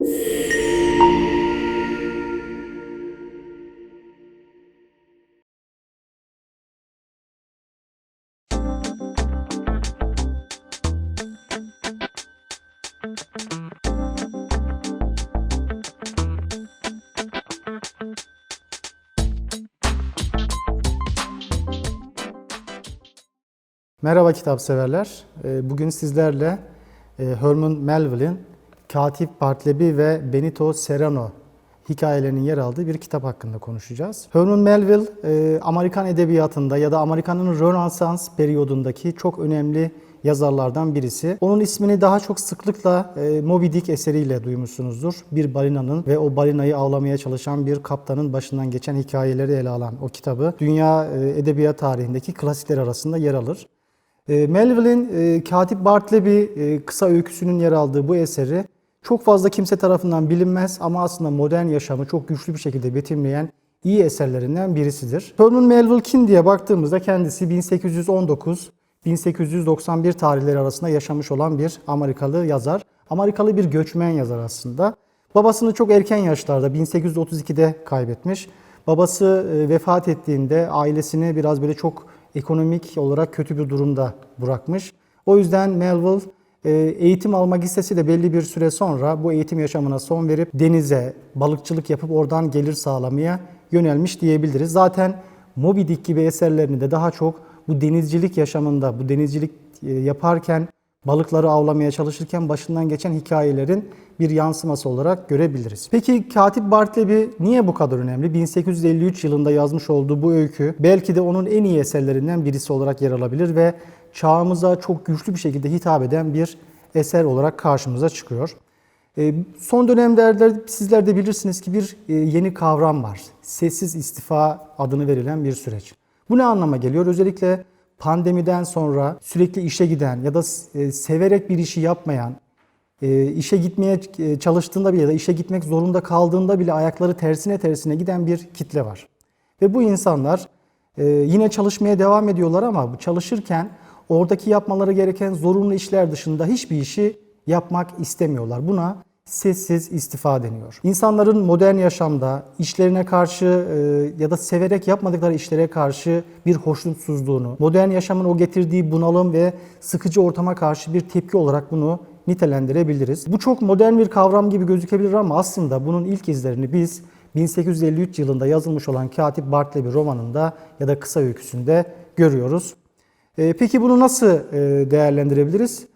Merhaba kitap severler. Ee, Bugün sizlerle e, Herman Melville'in Katip Bartleby ve Benito Serrano hikayelerinin yer aldığı bir kitap hakkında konuşacağız. Herman Melville, e, Amerikan edebiyatında ya da Amerika'nın Rönesans periyodundaki çok önemli yazarlardan birisi. Onun ismini daha çok sıklıkla e, Moby Dick eseriyle duymuşsunuzdur. Bir balinanın ve o balinayı avlamaya çalışan bir kaptanın başından geçen hikayeleri ele alan o kitabı dünya e, edebiyat tarihindeki klasikler arasında yer alır. Melville'in Katip Bartleby kısa öyküsünün yer aldığı bu eseri çok fazla kimse tarafından bilinmez ama aslında modern yaşamı çok güçlü bir şekilde betimleyen iyi eserlerinden birisidir. Herman Melville kim diye baktığımızda kendisi 1819-1891 tarihleri arasında yaşamış olan bir Amerikalı yazar. Amerikalı bir göçmen yazar aslında. Babasını çok erken yaşlarda 1832'de kaybetmiş. Babası e, vefat ettiğinde ailesini biraz böyle çok ekonomik olarak kötü bir durumda bırakmış. O yüzden Melville eğitim almak istese de belli bir süre sonra bu eğitim yaşamına son verip denize balıkçılık yapıp oradan gelir sağlamaya yönelmiş diyebiliriz. Zaten Moby Dick gibi eserlerini de daha çok bu denizcilik yaşamında, bu denizcilik e, yaparken balıkları avlamaya çalışırken başından geçen hikayelerin bir yansıması olarak görebiliriz. Peki Katip Bartleby niye bu kadar önemli? 1853 yılında yazmış olduğu bu öykü belki de onun en iyi eserlerinden birisi olarak yer alabilir ve çağımıza çok güçlü bir şekilde hitap eden bir eser olarak karşımıza çıkıyor. E, Son dönemlerde sizler de bilirsiniz ki bir e, yeni kavram var. Sessiz istifa adını verilen bir süreç. Bu ne anlama geliyor? Özellikle pandemiden sonra sürekli işe giden ya da e, severek bir işi yapmayan, işe gitmeye çalıştığında bile ya da işe gitmek zorunda kaldığında bile ayakları tersine tersine giden bir kitle var. Ve bu insanlar yine çalışmaya devam ediyorlar ama çalışırken oradaki yapmaları gereken zorunlu işler dışında hiçbir işi yapmak istemiyorlar. Buna sessiz istifa deniyor. İnsanların modern yaşamda işlerine karşı e, ya da severek yapmadıkları işlere karşı bir hoşnutsuzluğunu, modern yaşamın o getirdiği bunalım ve sıkıcı ortama karşı bir tepki olarak bunu nitelendirebiliriz. Bu çok modern bir kavram gibi gözükebilir ama aslında bunun ilk izlerini biz 1853 yılında yazılmış olan Katip Bartleby romanında ya da kısa öyküsünde görüyoruz. E, Peki bunu nasıl e, değerlendirebiliriz?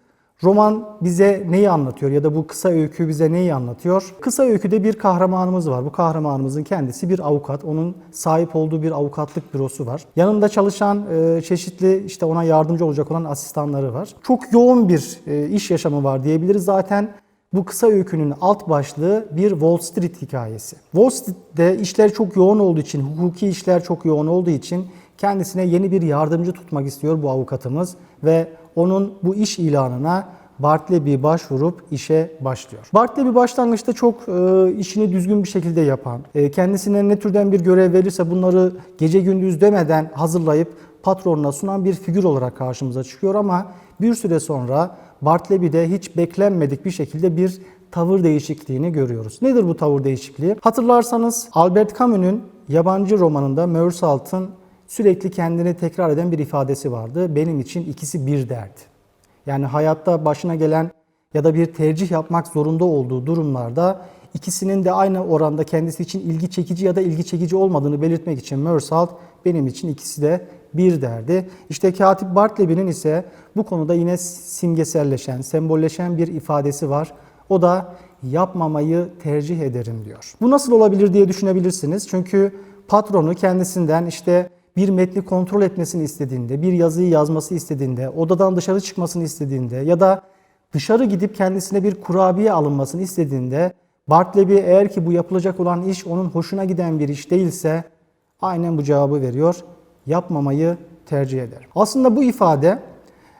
Roman bize neyi anlatıyor ya da bu kısa öykü bize neyi anlatıyor? Kısa öyküde bir kahramanımız var. Bu kahramanımızın kendisi bir avukat. Onun sahip olduğu bir avukatlık bürosu var. Yanında çalışan e, çeşitli işte ona yardımcı olacak olan asistanları var. Çok yoğun bir e, iş yaşamı var diyebiliriz. Zaten bu kısa öykünün alt başlığı bir Wall Street hikayesi. Wall Street'te işler çok yoğun olduğu için, hukuki işler çok yoğun olduğu için kendisine yeni bir yardımcı tutmak istiyor bu avukatımız ve onun bu iş ilanına Bartleby başvurup işe başlıyor. Bartleby başlangıçta çok e, işini düzgün bir şekilde yapan, e, kendisine ne türden bir görev verirse bunları gece gündüz demeden hazırlayıp patronuna sunan bir figür olarak karşımıza çıkıyor ama bir süre sonra Bartleby'de hiç beklenmedik bir şekilde bir tavır değişikliğini görüyoruz. Nedir bu tavır değişikliği? Hatırlarsanız Albert Camus'un yabancı romanında Meursalt'ın sürekli kendini tekrar eden bir ifadesi vardı. Benim için ikisi bir derdi. Yani hayatta başına gelen ya da bir tercih yapmak zorunda olduğu durumlarda ikisinin de aynı oranda kendisi için ilgi çekici ya da ilgi çekici olmadığını belirtmek için Meursault benim için ikisi de bir derdi. İşte Katip Bartleby'nin ise bu konuda yine simgeselleşen, sembolleşen bir ifadesi var. O da yapmamayı tercih ederim diyor. Bu nasıl olabilir diye düşünebilirsiniz. Çünkü patronu kendisinden işte bir metni kontrol etmesini istediğinde, bir yazıyı yazması istediğinde, odadan dışarı çıkmasını istediğinde ya da dışarı gidip kendisine bir kurabiye alınmasını istediğinde Bartleby eğer ki bu yapılacak olan iş onun hoşuna giden bir iş değilse aynen bu cevabı veriyor. Yapmamayı tercih eder. Aslında bu ifade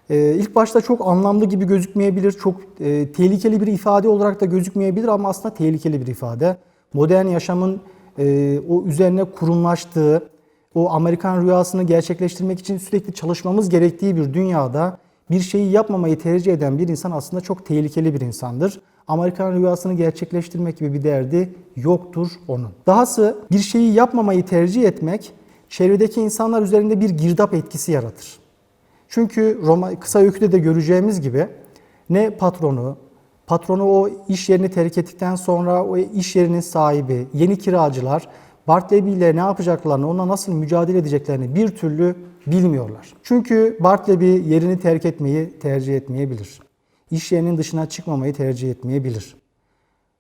e, ilk başta çok anlamlı gibi gözükmeyebilir, çok e, tehlikeli bir ifade olarak da gözükmeyebilir ama aslında tehlikeli bir ifade. Modern yaşamın e, o üzerine kurumlaştığı, o Amerikan rüyasını gerçekleştirmek için sürekli çalışmamız gerektiği bir dünyada bir şeyi yapmamayı tercih eden bir insan aslında çok tehlikeli bir insandır. Amerikan rüyasını gerçekleştirmek gibi bir derdi yoktur onun. Dahası bir şeyi yapmamayı tercih etmek çevredeki insanlar üzerinde bir girdap etkisi yaratır. Çünkü Roma, kısa öyküde de göreceğimiz gibi ne patronu, patronu o iş yerini terk ettikten sonra o iş yerinin sahibi, yeni kiracılar Bartleby ile ne yapacaklarını, onunla nasıl mücadele edeceklerini bir türlü bilmiyorlar. Çünkü Bartleby yerini terk etmeyi tercih etmeyebilir. İş yerinin dışına çıkmamayı tercih etmeyebilir.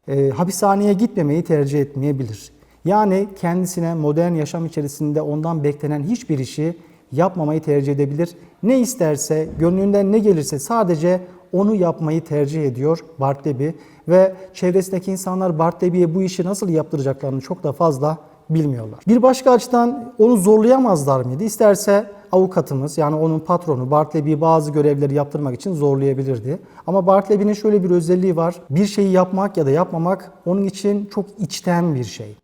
E, hapishaneye gitmemeyi tercih etmeyebilir. Yani kendisine modern yaşam içerisinde ondan beklenen hiçbir işi yapmamayı tercih edebilir. Ne isterse, gönlünden ne gelirse sadece onu yapmayı tercih ediyor Bartleby ve çevresindeki insanlar Bartleby'ye bu işi nasıl yaptıracaklarını çok da fazla bilmiyorlar. Bir başka açıdan onu zorlayamazlar mıydı? İsterse avukatımız yani onun patronu Bartleby'yi bazı görevleri yaptırmak için zorlayabilirdi. Ama Bartleby'nin şöyle bir özelliği var. Bir şeyi yapmak ya da yapmamak onun için çok içten bir şey.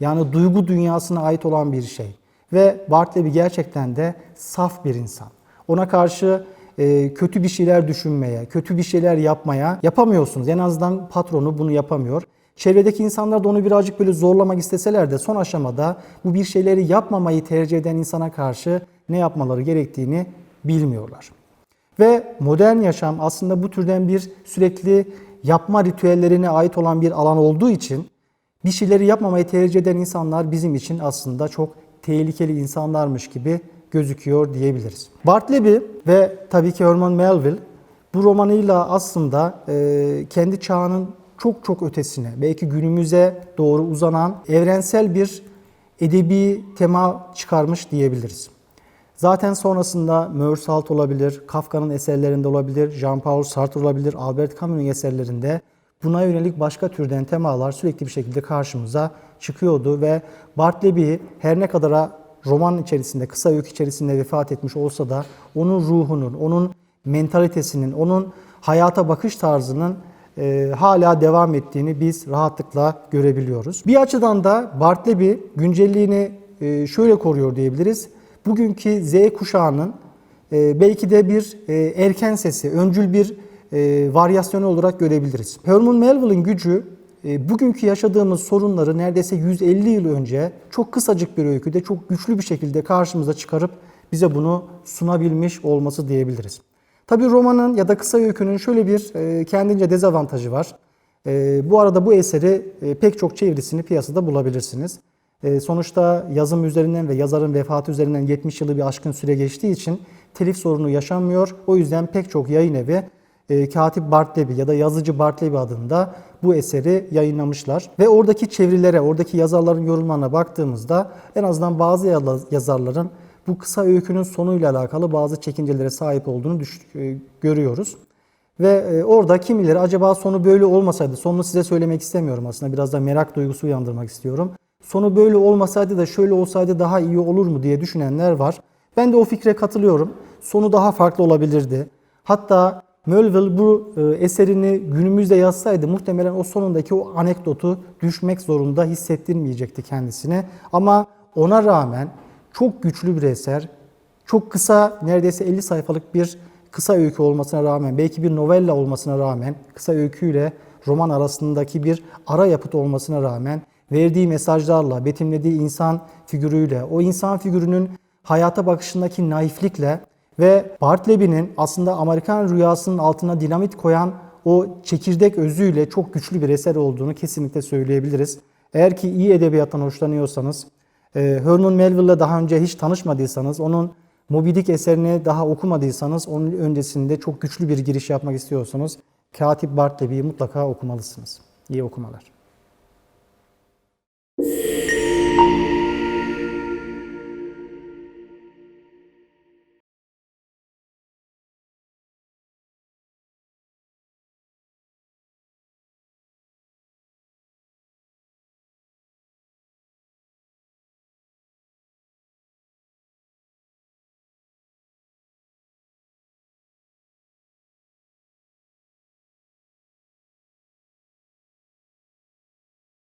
Yani duygu dünyasına ait olan bir şey. Ve Bartleby gerçekten de saf bir insan. Ona karşı e, kötü bir şeyler düşünmeye, kötü bir şeyler yapmaya yapamıyorsunuz. En azından patronu bunu yapamıyor. Çevredeki insanlar da onu birazcık böyle zorlamak isteseler de son aşamada bu bir şeyleri yapmamayı tercih eden insana karşı ne yapmaları gerektiğini bilmiyorlar. Ve modern yaşam aslında bu türden bir sürekli yapma ritüellerine ait olan bir alan olduğu için bir şeyleri yapmamayı tercih eden insanlar bizim için aslında çok tehlikeli insanlarmış gibi gözüküyor diyebiliriz. Bartleby ve tabii ki Herman Melville bu romanıyla aslında kendi çağının çok çok ötesine, belki günümüze doğru uzanan evrensel bir edebi tema çıkarmış diyebiliriz. Zaten sonrasında Meursalt olabilir, Kafka'nın eserlerinde olabilir, Jean-Paul Sartre olabilir, Albert Camus'un eserlerinde buna yönelik başka türden temalar sürekli bir şekilde karşımıza çıkıyordu ve Bartleby her ne kadar roman içerisinde, kısa öykü içerisinde vefat etmiş olsa da onun ruhunun, onun mentalitesinin, onun hayata bakış tarzının e, hala devam ettiğini biz rahatlıkla görebiliyoruz. Bir açıdan da Bartleby güncelliğini e, şöyle koruyor diyebiliriz. Bugünkü Z kuşağının e, belki de bir e, erken sesi, öncül bir e, varyasyonu olarak görebiliriz. Herman Melville'in gücü e, bugünkü yaşadığımız sorunları neredeyse 150 yıl önce çok kısacık bir öyküde çok güçlü bir şekilde karşımıza çıkarıp bize bunu sunabilmiş olması diyebiliriz. Tabii romanın ya da kısa öykünün şöyle bir e, kendince dezavantajı var. E, bu arada bu eseri e, pek çok çevirisini piyasada bulabilirsiniz. Sonuçta yazım üzerinden ve yazarın vefatı üzerinden 70 yılı bir aşkın süre geçtiği için telif sorunu yaşanmıyor. O yüzden pek çok yayın evi Katip Bartleby ya da yazıcı Bartleby adında bu eseri yayınlamışlar. Ve oradaki çevirilere, oradaki yazarların yorumlarına baktığımızda en azından bazı yazarların bu kısa öykünün sonuyla alakalı bazı çekincelere sahip olduğunu e, görüyoruz. Ve e, orada kimileri acaba sonu böyle olmasaydı, sonunu size söylemek istemiyorum aslında biraz da merak duygusu uyandırmak istiyorum. Sonu böyle olmasaydı da şöyle olsaydı daha iyi olur mu diye düşünenler var. Ben de o fikre katılıyorum. Sonu daha farklı olabilirdi. Hatta Melville bu e, eserini günümüzde yazsaydı muhtemelen o sonundaki o anekdotu düşmek zorunda hissettirmeyecekti kendisine. Ama ona rağmen çok güçlü bir eser, çok kısa neredeyse 50 sayfalık bir kısa öykü olmasına rağmen, belki bir novella olmasına rağmen, kısa öyküyle roman arasındaki bir ara yapıt olmasına rağmen verdiği mesajlarla, betimlediği insan figürüyle, o insan figürünün hayata bakışındaki naiflikle ve Bartleby'nin aslında Amerikan rüyasının altına dinamit koyan o çekirdek özüyle çok güçlü bir eser olduğunu kesinlikle söyleyebiliriz. Eğer ki iyi edebiyattan hoşlanıyorsanız, Herman Melville'la daha önce hiç tanışmadıysanız, onun Moby Dick eserini daha okumadıysanız, onun öncesinde çok güçlü bir giriş yapmak istiyorsanız Katip Bartleby'yi mutlaka okumalısınız. İyi okumalar.